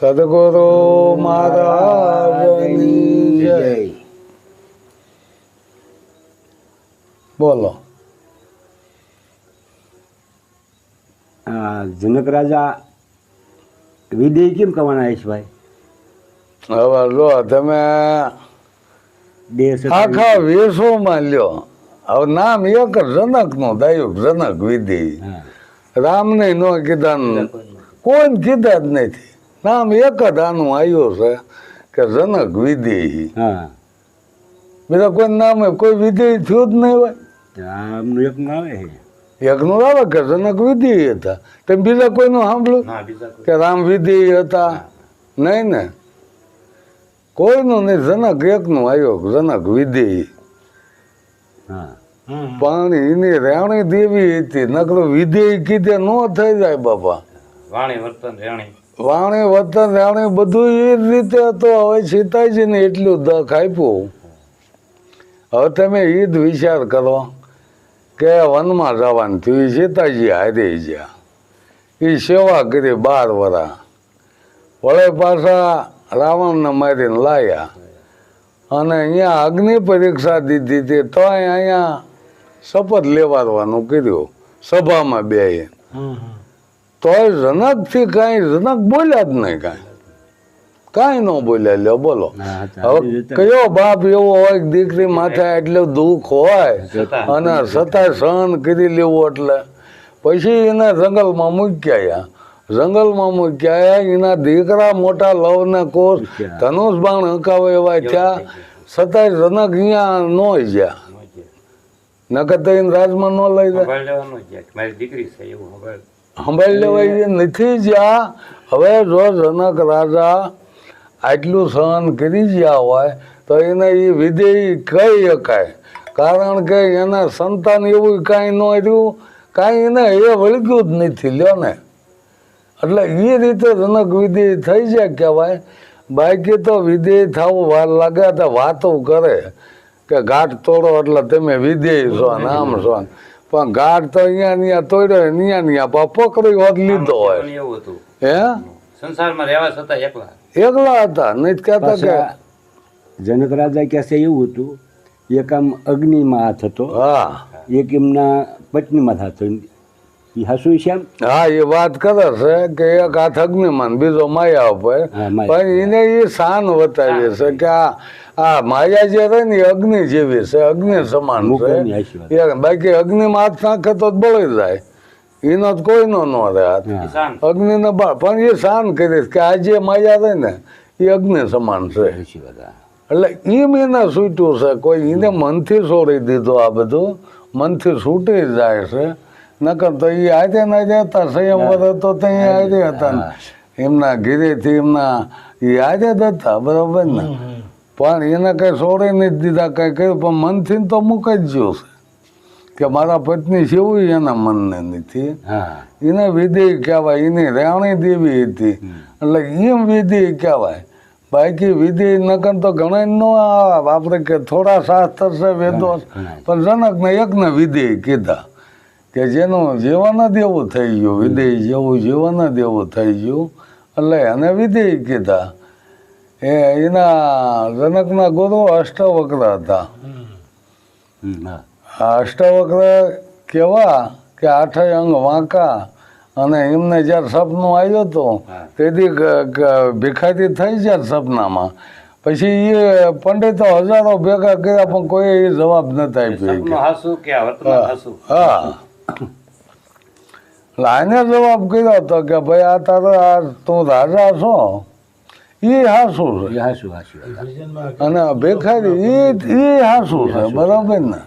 સદગુરુ મહારાજની જય. બોલો. આ જનક રાજા વિદેય કેમ કહેવાના ભાઈ હવે જો તમે આખા વિશ્વમાં લ્યો. હવે નામ એક જનકનું દાયું જનક વિધિ. રામ રામને નો કીધા કોઈ કોઈને કીધા જ નથી. નામ એક જ આનું આવ્યો છે કે જનક વિધિ હા. બીજા કોઈ નામ કોઈ વિધિ થયું જ નહીં હોય. એક નામ આવે કે જનક વિધિ હતા? તેમ બીજા કોઈનું સાંભળ્યું? ના કે રામ વિધિ હતા? નહીં ને? કોઈનું નહીં જનક એકનું આવ્યો જનક વિધિ હા. પણ એની રેણી દેવી હતી નકરો વિધેય કીધે ન થઈ જાય બાપા. વાણી વર્તન રેણી. વાણી, વતન, રાણી બધું એ જ રીતે તો હવે સીતાજીને એટલું દખ આપ્યું. હવે તમે એ જ વિચાર કરો કે વનમાં જવાનું થયું સીતાજી હારી ગયા. એ સેવા કરી બાર વરા. વળે પાછા રાવણને મારીને લાયા. અને અહીંયા અગ્નિ પરીક્ષા દીધી હતી તો અહીંયા શપથ લેવાડવાનું કર્યું. સભામાં બે તોય રનકથી કાંઈ રનક બોલ્યા જ નહીં કાંઈ. કાંઈ ન બોલ્યા લ્યો બોલો. હવે કયો બાપ એવો હોય દીકરી માથે એટલું દુઃખ હોય અને છતાંય સહન કરી લેવું એટલે. પછી એને જંગલમાં મૂક્યા જંગલમાં મૂક્યા એના દીકરા મોટા લવને કોષ ધનુષ બાણ હંકાવે એવા થયા. છતાંય રનક અહીંયા ન ગયા નકર તો એને રાજમાં ન લઈ જાય. દીકરી છે એવું સંભાળ લેવાય નથી જ્યાં. હવે જો જનક રાજા આટલું સહન કરી ગયા હોય તો એને એ વિધેય કહી શકાય. કારણ કે એના સંતાન એવું કાંઈ ન રહ્યું. કાંઈ એને એ વળગ્યું જ નથી લ્યો ને. એટલે એ રીતે જનક વિધેય થઈ જાય કહેવાય. બાકી તો વિધેય થવું વાર લાગે તો વાતો કરે. કે ઘાટ તોડો એટલે તમે વિધેય છો ને આમ છો ને. પણ ગાઢ તો અહીંયા અહીંયા તોડ્યો અહીંયા અહીંયા પકડી હોત લીધો હોય. એવું હતું. હે? સંસારમાં રહેવા છતાં એકલા. એકલા હતા નહીં કહેતા કે જનક રાજા કહે છે એવું હતું એક આમ અગ્નિમાં હાથ હતો હા. એક એમના પત્નીમાં હાથ હતો. એ હસુ છે હા એ વાત કરે છે કે એક હાથ અગ્નિમાન બીજો માયા ઉપર પણ એને એ શાન બતાવી છે કે આ આ માયા જે રહે ને અગ્નિ જેવી છે અગ્નિ સમાન છે. એ બાકી અગ્નિમાં હાથ નાખે તો બળી જાય. એનો તો કોઈનો ન રહે હાથ. અગ્નિને બા પણ એ શાન કરીશ કે આ જે માયા રહે ને એ અગ્નિ સમાન છે. એટલે એમ એને છૂટ્યું છે. કોઈ એને મનથી છોડી દીધું આ બધું મનથી છૂટી જાય છે. નકર તો એ આજે ના જતા સંયમ વધે તો ત્યાં આજે હતા ને. એમના ઘીરેથી એમના એ આજે જ હતા બરાબર ને? પણ એને કઈ છોડી નહીં દીધા કઈ કહ્યું પણ મનથી તો મૂકી જ ગયો છે. કે મારા પત્ની છે એના મનને નથી. એને વિધિ કહેવાય એની રાણી દેવી હતી. એટલે એમ વિધિ કહેવાય. બાકી વિધિ નકર તો ઘણા ન આવે. આપણે કે થોડા શાસ્ત્ર છે વેદો પણ જનકને એકને વિધિ કીધા. કે જેનું જીવન દેવું થઈ ગયું વિધેય જેવું જીવન દેવું થઈ ગયું. એટલે એને વિધેય કીધા. એ એના જનકના ગુરુ અષ્ટવક્ર હતા. આ અષ્ટવક્ર કેવા કે આઠય અંગ વાંકા અને એમને જ્યારે સપનું આવ્યું હતું તેથી ક- થઈ જાય સપનામાં. પછી એ પંડિતો હજારો ભેગા કર્યા પણ કોઈ એ જવાબ નથી આપ્યો હા. આને જવાબ કર્યો હતો કે ભાઈ આ તારે આ તું રાજા છો? એ હાસું છે. હાસુ અને ભેખારી એ એ હાસું છે બરાબર ને?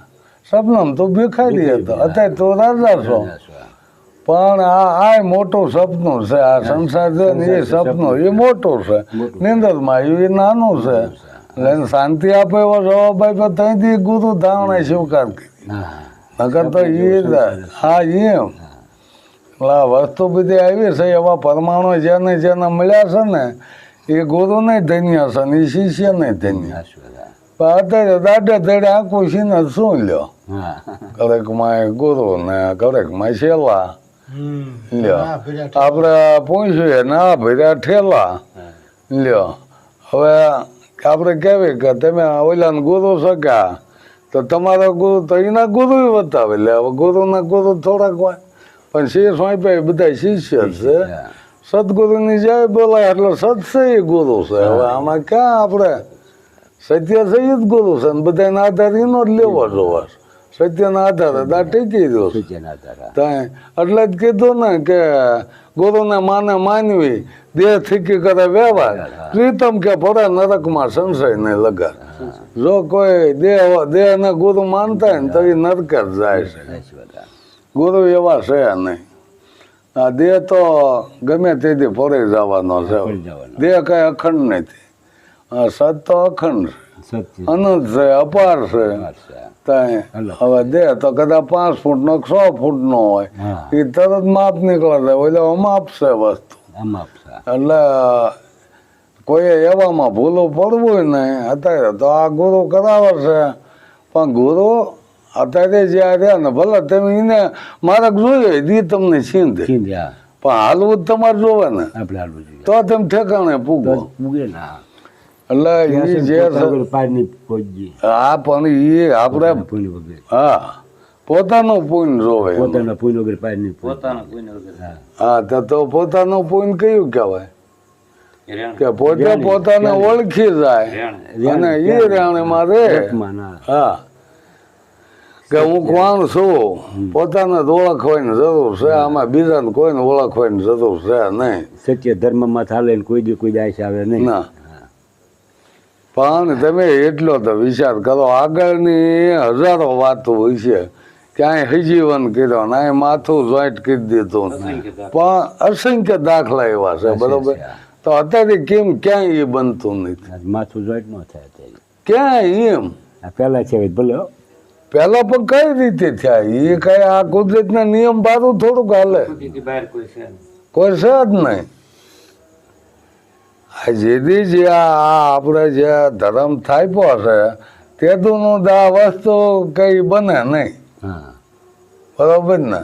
સપનામ તો ભેખારી હતો. અત્યારે તો રાજા છો. પણ આ આ મોટું સપનું છે આ સંસાર છે ને એ સપનું એ મોટું છે. નિંદરમાં એ નાનું છે. એટલે શાંતિ આપે એવો જવાબ આપ્યો ત્યાંથી ગુરુ ધારણા સ્વીકાર કરી. હા નકર તો એ હા એમ એટલે આ વસ્તુ બધી આવી છે એવા પરમાણુ જેને જેને મળ્યા છે ને એ ગુરુ નહીં ધન્ય છે ને એ શિષ્ય નહીં ધન્ય અત્યારે દાડે દાડે આખું સીને શું લ્યો? હા. કરેકમાં ગુરુ ને કરેક માય છેલ્લા લ્યો. આપણે પૂછ્યું ને આ ભર્યા ઠેલા. લ્યો. હવે આપણે કેવી કે તમે ઓલાને ગુરુ શક્યા તો તમારા ગુરુ તો એના ગુરુ બતાવે. એટલે હવે ગુરુના ગુરુ થોડાક હોય. પણ શિષ્ય સ્વામી બધા શિષ્ય છે. સદગુરુની જય બોલાય એટલે સત્સય એ ગુરુ છે. હવે આમાં ક્યાં આપણે? સત્ય છે એ જ ગુરુ છે. ને બધાના આધાર એનો જ લેવો જોવા સત્યના આધારે દા ટીકી દો એટલે જ કીધું ને કે ગુરુને માને માનવી દેહ થીકી કરે વ્યવહાર. પ્રીતમ કે પડે નરકમાં સંશય નહીં લગા જો કોઈ દેહ દેહ ને ગુરુ માનતા ને તો એ નરક જ જાય છે. ગુરુ એવા છે નહીં. આ દેહ તો ગમે તેથી ફરી જવાનો છે. દેહ કઈ અખંડ નથી. આ સત તો અખંડ છે. અનંત છે અપાર છે. હવે દે તો કદાચ પાંચ ફૂટનો કે સો ફૂટનો હોય. હા. એ તરત માપ નીકળે છે એટલે માપ છે વસ્તુ. આમ એટલે કોઈએ એવામાં ભૂલું પડવું નહીં. અત્યારે તો આ ગુરુ કરાવે છે. પણ ગુરુ અત્યારે જ્યાં રહ્યા ને ભલે તમે એને માર્ગ જોયું દી તમને છીંધે પણ હાલવું જ તમારે જોવે ને તો તમે ઠેકાણે પૂગો. પૂગે ના એટલે એ જે પહોંચી આ પણ એ આપણે પૂન વગર. હા પોતાનું જોવે એમાં. પોતાના પૂન વગર પારની પોતાનો વગર. હા. હા તો તો પોતાનું પુણ્ય કયું કહેવાય? કે પોતે પોતાને ઓળખી જાય. રેણ અને એ રાણીમાં રે હા. કે હું કોણ છું? પોતાને જ ઓળખવાની જરૂર છે. આમાં બીજાને કોઈને ઓળખવાની જરૂર છે નહીં. સત્ય ધર્મમાં ચાલે કોઈ દી કોઈ દાય આવે નહીં. ના. પણ તમે એટલો તો વિચાર કરો આગળની હજારો વાતો હોય છે ક્યાંય હજીવન કર્યો ને અહીં માથું જોઈન્ટ કરી દીધું પણ અસંખ્ય દાખલા એવા છે બરોબર? તો અત્યારે કેમ ક્યાંય એ બનતું નથી? માથું જોઈન્ટ ન થાય ક્યાંય એમ? પહેલા છે ભલે. પેલા પણ કઈ રીતે થયા? એ કઈ આ કુદરતના નિયમ બારું થોડુંક હાલે. કોઈ છે. જ નહીં. જેથી જે આ આપણે જે ધર્મ થાપ્યો છે તે તો આ વસ્તુ કંઈ બને નહીં. હા. બરોબર ને?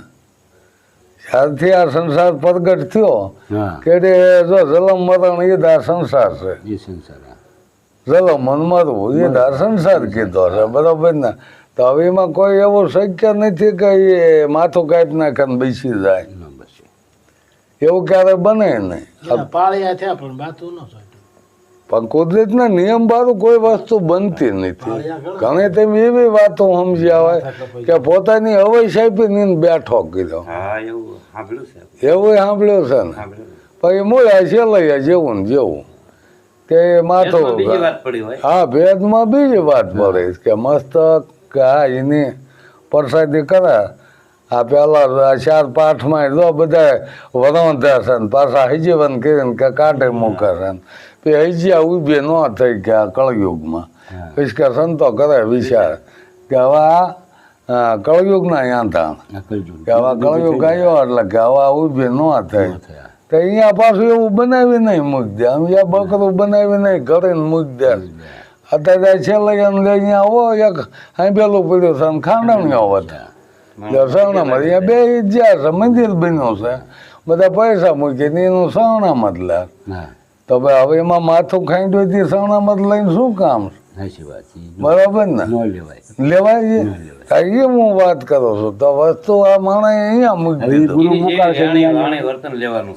જ્યારથી આ સંસાર પ્રગટ થયો કે જો જલમ મરણ એ આ સંસાર છે. જલમ મન મરવું એ આ સંસાર કીધો છે બરોબર ને? તો હવે એમાં કોઈ એવું શક્ય નથી કે એ માથું કાપી નાખે બેસી જાય. એવું ક્યારે બને નહીં. પાળિયા થયા પણ બાતું ન પણ કુદરતના નિયમ બારું કોઈ વસ્તુ બનતી નથી. ઘણી તેમ એવી વાતો સમજ્યા હોય કે પોતાની હવાઈ સાહેબી ની બેઠો કીધો એવું સાંભળ્યું છે. એવું સાંભળ્યું છે ને. પછી મૂળ્યા છે લઈએ જેવું ને જેવું. કે માથું એમાં બીજી વાત પડી હોય. હા ભેદમાં બીજી વાત પડે કે મસ્તક કે હા એની પ્રસાદી કરે. આ પેલા આ ચાર પાઠમાં જો બધા વરોંધા છે ને પાછા હૈજીવન કરીને કે કાંઠે મૂકે છે ને. પછી હજીયા ઊભી ન થઈ કે આ કળયુગમાં. હા. પછી કે સંતો કરે વિચાર કે હવે આ કળયુગના યાંધાણ. કે હવે આ કળયુગ આવ્યો એટલે કે હવે આ ઊભી ન થઈ. તો અહીંયા પાછું એવું બનાવી નહીં મૂકી દે અહીંયા બકરું બનાવી નહીં કરીને મૂકી દે અત્યારે છેલ્લે અહીંયા આવો એક હાંભેલું પડ્યું છે ખાંડણીઓ હતા સરણામાં અહીંયા બે જ્યાં છે મંદિર બન્યું છે બધા પૈસા મૂકીને એનું સરણામત લે. તો ભાઈ હવે એમાં માથું ખાંડ્યું હતી જ લઈને શું કામ? છે? સાચી વાત છે. બરાબર ને? લેવાય. લેવાય છે એ હું વાત કરું છું. તો વસ્તુ આ માણસ અહીંયા મૂકી દીધું. જે વર્તન લેવાનું